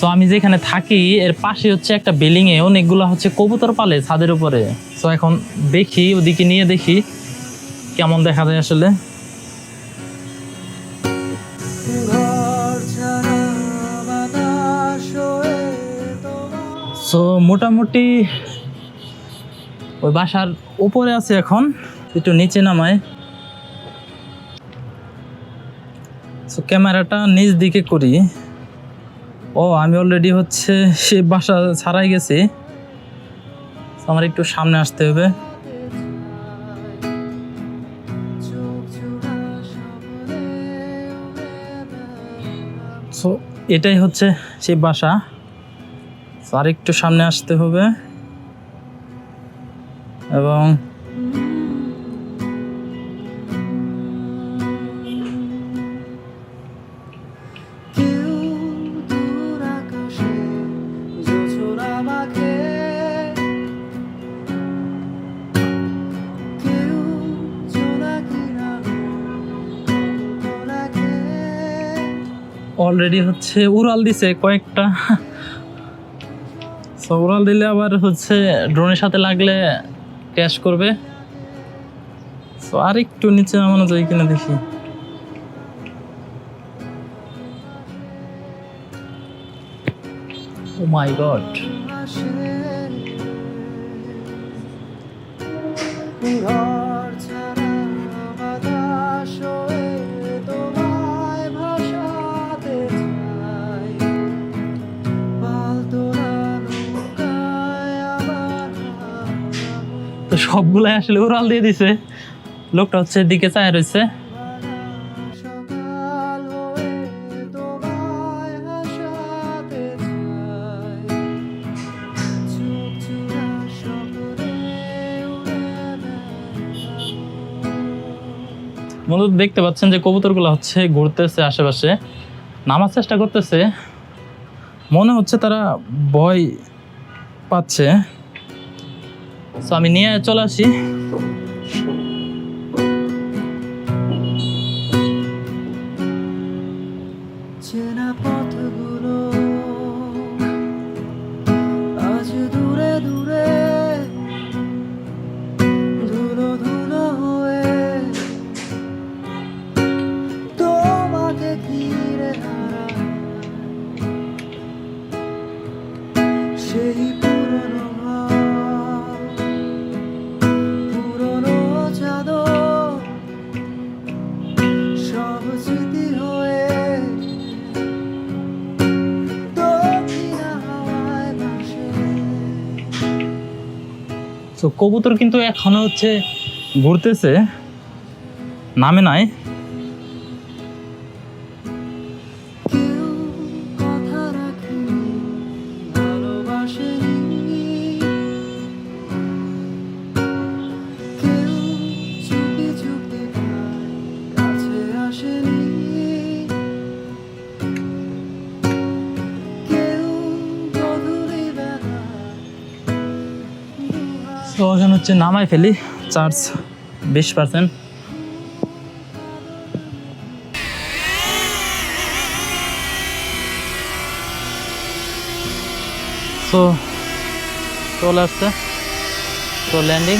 তো আমি যেখানে থাকি, এর পাশে হচ্ছে একটা বিল্ডিং এ অনেকগুলো হচ্ছে কবুতর পালে ছাদের উপরে। তো এখন দেখি, ওদিকে নিয়ে দেখি, কেমন দেখা যায় আসলে। সো মোটামুটি ওই বাসার উপরে আছে এখন, একটু নিচে নামায়। সো ক্যামেরাটা নিচ দিকে করি। ও, আমি অলরেডি হচ্ছে সে বাসা ছাড়াই গেছি। আমার একটু সামনে আসতে হবে। সো এটাই হচ্ছে সেই বাসা। আর একটু সামনে আসতে হবে। এবং অলরেডি হচ্ছে উড়াল দিছে কয়েকটা। সো উড়াল দিলে আবার হচ্ছে ড্রোনের সাথে লাগলে ক্যাশ করবে। সো আর একটু নিচে নামানো যায় কিনা দেখি। ও মাই গড সবগুলাই আসলে উড়াল দিয়ে দিছে। লোকটা হচ্ছে দিকে চায় রয়েছে। মূলত দেখতে পাচ্ছেন যে কবুতরগুলো হচ্ছে ঘুরতেছে আশেপাশে। নামার চেষ্টা করতেছে। মনে হচ্ছে তারা ভয় পাচ্ছে। তো আমি নিয়ে চলে আসি। চেনা পথগুলো তো কবুতর কিন্তু এখনও হচ্ছে ঘুরতেছে নামে নাই। তো এখন হচ্ছে নামাই ফেলি চার্জ বিশ পার্সেন্ট তো চলে আসছে। তো ল্যান্ডিং